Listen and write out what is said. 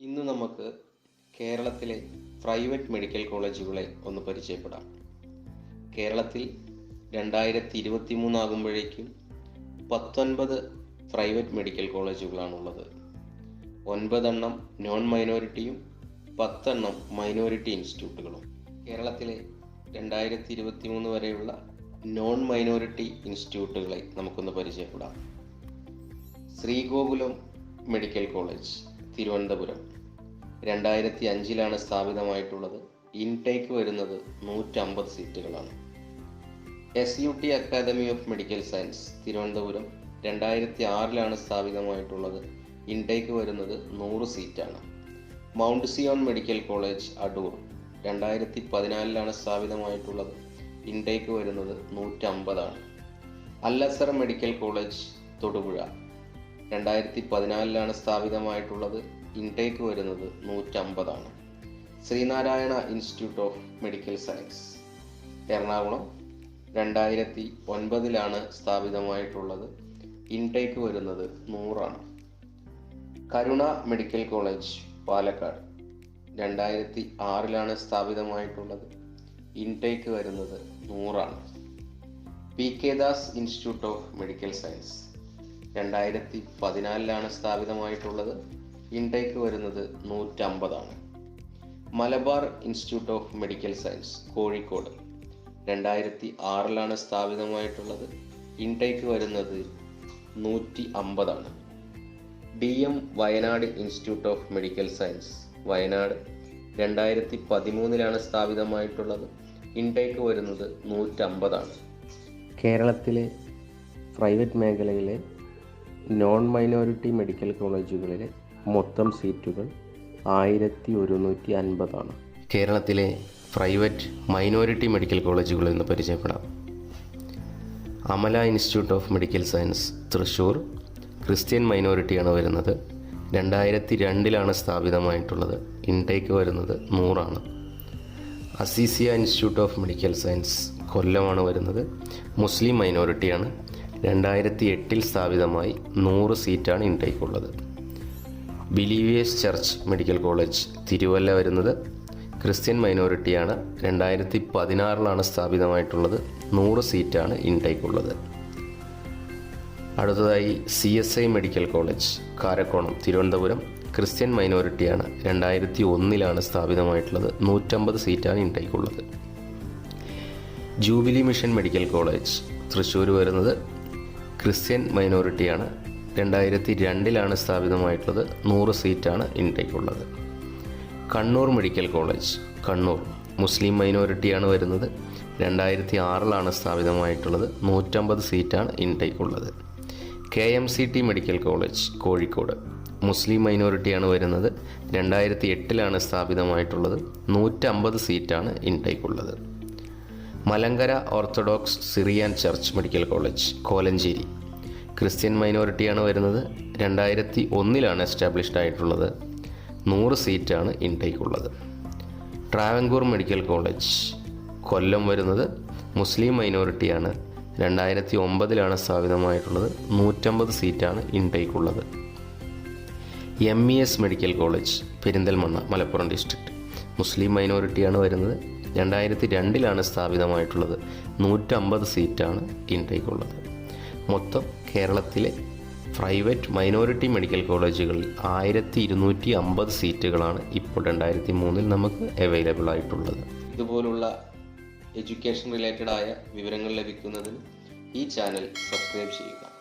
ഇന്ന് നമുക്ക് കേരളത്തിലെ പ്രൈവറ്റ് മെഡിക്കൽ കോളേജുകളെ ഒന്ന് പരിചയപ്പെടാം. കേരളത്തിൽ രണ്ടായിരത്തി ഇരുപത്തി മൂന്നാകുമ്പോഴേക്കും പത്തൊൻപത് പ്രൈവറ്റ് മെഡിക്കൽ കോളേജുകളാണുള്ളത്. ഒൻപതെണ്ണം നോൺ മൈനോറിറ്റിയും പത്തെണ്ണം മൈനോറിറ്റി ഇൻസ്റ്റിറ്റ്യൂട്ടുകളും കേരളത്തിലെ രണ്ടായിരത്തി ഇരുപത്തി മൂന്ന് വരെയുള്ള നോൺ മൈനോറിറ്റി ഇൻസ്റ്റിറ്റ്യൂട്ടുകളെ നമുക്കൊന്ന് പരിചയപ്പെടാം. Sree Gokulam medical college. Thiruvananthapuram. രണ്ടായിരത്തി അഞ്ചിലാണ് സ്ഥാപിതമായിട്ടുള്ളത്. ഇൻടേക്ക് വരുന്നത് നൂറ്റമ്പത് സീറ്റുകളാണ്. S U T academy of medical science Thiruvananthapuram. രണ്ടായിരത്തി ആറിലാണ് സ്ഥാപിതമായിട്ടുള്ളത്. ഇൻടേക്ക് വരുന്നത് നൂറ് സീറ്റാണ്. Mount Zion medical college Adoor രണ്ടായിരത്തി പതിനാലിലാണ് സ്ഥാപിതമായിട്ടുള്ളത്. ഇൻടേക്ക് വരുന്നത് നൂറ്റമ്പതാണ്. Al Azhar medical college Thodupuzha. രണ്ടായിരത്തി പതിനാലിലാണ് സ്ഥാപിതമായിട്ടുള്ളത് ഇൻടേക്ക് വരുന്നത് നൂറ്റമ്പതാണ്. Sreenarayana institute of medical science Ernakulam. രണ്ടായിരത്തി ഒൻപതിലാണ് സ്ഥാപിതമായിട്ടുള്ളത്. ഇൻടേക്ക് വരുന്നത് നൂറാണ്. Karuna medical college Palakkad. രണ്ടായിരത്തി ആറിലാണ് സ്ഥാപിതമായിട്ടുള്ളത്. ഇൻടേക്ക് വരുന്നത് നൂറാണ്. P K Das institute of medical science രണ്ടായിരത്തി പതിനാലിലാണ് സ്ഥാപിതമായിട്ടുള്ളത്. ഇൻടേക്ക് വരുന്നത് നൂറ്റമ്പതാണ്. Malabar institute of medical science Kozhikode. രണ്ടായിരത്തി ആറിലാണ് സ്ഥാപിതമായിട്ടുള്ളത്. ഇൻടേക്ക് വരുന്നത് നൂറ്റി അമ്പതാണ് D M Wayanad institute of medical science Wayanad. രണ്ടായിരത്തി പതിമൂന്നിലാണ് സ്ഥാപിതമായിട്ടുള്ളത്. ഇൻടേക്ക് വരുന്നത് നൂറ്റമ്പതാണ്. കേരളത്തിലെ പ്രൈവറ്റ് മേഖലയിലെ നോൺ മൈനോറിറ്റി മെഡിക്കൽ കോളേജുകളിലെ മൊത്തം സീറ്റുകൾ ആയിരത്തി ഒരുന്നൂറ്റി അൻപതാണ് കേരളത്തിലെ പ്രൈവറ്റ് മൈനോറിറ്റി മെഡിക്കൽ കോളേജുകൾ എന്ന് പരിചയപ്പെടാം. Amala institute of medical science Thrissur Christian മൈനോറിറ്റിയാണ് വരുന്നത്. രണ്ടായിരത്തി രണ്ടിലാണ് സ്ഥാപിതമായിട്ടുള്ളത്. ഇൻടേക്ക് വരുന്നത് നൂറാണ്. Azeezia institute of medical science കൊല്ലമാണ് വരുന്നത്. മുസ്ലിം മൈനോറിറ്റിയാണ് രണ്ടായിരത്തി എട്ടിൽ സ്ഥാപിതമായി നൂറ് സീറ്റാണ് ഇൻടേക്ക് ഉള്ളത് believers church medical college Thiruvalla വരുന്നത് ക്രിസ്ത്യൻ മൈനോറിറ്റിയാണ്. രണ്ടായിരത്തി പതിനാറിലാണ് സ്ഥാപിതമായിട്ടുള്ളത് നൂറ് സീറ്റാണ് ഇൻടേക്ക് ഉള്ളത് അടുത്തതായി C S I medical college Karakonam Thiruvananthapuram Christian മൈനോറിറ്റിയാണ്. രണ്ടായിരത്തി ഒന്നിലാണ് സ്ഥാപിതമായിട്ടുള്ളത് നൂറ്റമ്പത് സീറ്റാണ് ഇൻടേക്ക് ഉള്ളത് jubilee mission medical college Thrissur വരുന്നത് ക്രിസ്ത്യൻ മൈനോറിറ്റിയാണ്. രണ്ടായിരത്തി രണ്ടിലാണ് സ്ഥാപിതമായിട്ടുള്ളത്. നൂറ് സീറ്റാണ് ഇൻടേക്ക് ഉള്ളത് Kannur medical college Kannur Muslim മൈനോറിറ്റിയാണ് വരുന്നത്. രണ്ടായിരത്തി ആറിലാണ് സ്ഥാപിതമായിട്ടുള്ളത്. നൂറ്റമ്പത് സീറ്റാണ് ഇൻടേക്ക് ഉള്ളത് K M C T medical college Kozhikode Muslim മൈനോറിറ്റിയാണ് വരുന്നത്. രണ്ടായിരത്തി എട്ടിലാണ് സ്ഥാപിതമായിട്ടുള്ളത്. നൂറ്റമ്പത് സീറ്റാണ് ഇൻടേക്ക് ഉള്ളത് Malankara orthodox Syrian church medical college Kolenchery. Christian മൈനോറിറ്റിയാണ് വരുന്നത്. രണ്ടായിരത്തി ഒന്നിലാണ് എസ്റ്റാബ്ലിഷ്ഡ് ആയിട്ടുള്ളത്. നൂറ് സീറ്റാണ് ഇൻടേക്ക് ഉള്ളത് ട്രാവൻകൂർ മെഡിക്കൽ കോളേജ് കൊല്ലം വരുന്നത് മുസ്ലിം മൈനോറിറ്റിയാണ്. രണ്ടായിരത്തി ഒമ്പതിലാണ് സ്ഥാപിതമായിട്ടുള്ളത്. നൂറ്റമ്പത് സീറ്റാണ് ഇൻടേക്ക് ഉള്ളത് M E S medical college Perinthalmanna Malappuram district. Muslim മൈനോറിറ്റിയാണ് വരുന്നത്. രണ്ടായിരത്തി രണ്ടിലാണ് സ്ഥാപിതമായിട്ടുള്ളത്. നൂറ്റമ്പത് സീറ്റാണ് ഇൻടേക്കുള്ളത് മൊത്തം കേരളത്തിലെ പ്രൈവറ്റ് മൈനോറിറ്റി മെഡിക്കൽ കോളേജുകളിൽ ആയിരത്തി ഇരുന്നൂറ്റി അമ്പത് സീറ്റുകളാണ് ഇപ്പോൾ രണ്ടായിരത്തി മൂന്നിൽ നമുക്ക് അവൈലബിൾ ആയിട്ടുള്ളത്. ഇതുപോലുള്ള എഡ്യൂക്കേഷൻ റിലേറ്റഡ് ആയ വിവരങ്ങൾ ലഭിക്കുന്നതിന് ഈ ചാനൽ സബ്സ്ക്രൈബ് ചെയ്യുക.